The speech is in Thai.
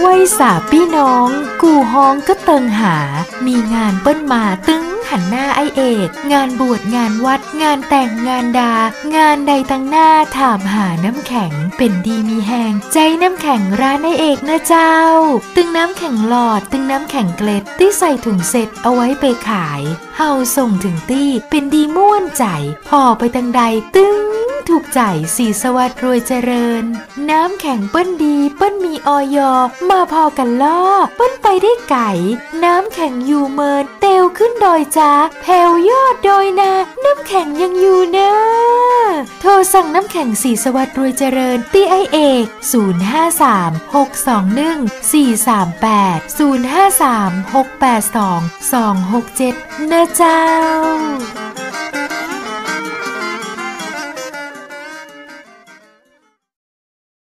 ไว้สาพี่น้อง กูฮ้องก็เติงหา มีงานเปิ้นมาตึงหันหน้าไอเอก งานบวชงานวัด งานแต่งงานดา งานใดตั้งหน้าถามหาน้ำแข็ง เป็นดีมีแหงใจน้ำแข็งร้านไอเอกนะเจ้า ตึงน้ำแข็งหลอด ตึงน้ำแข็งเกล็ดที่ใส่ถุงเสร็จเอาไว้ไปขาย เฮาส่งถึงตี้เป็นดีม่วนใจ พอไปตังใดตึงถูกใจสีสวัสดิ์รวยเจริญ น้ำแข็งเปิ้นดีเปิ้น ออยอมาพอกันล่อปิ้นไปได้ไก่ น้ำแข็งอยู่เมิน เตวขึ้นดอยจ้าแผ่วยอดดอยนา น้ำแข็งยังอยู่เนอะโทรสั่งน้ำแข็งสีสวัสดิ์รวยเจริญตีไอเอก053 621 438 053 682 267นะเจ้า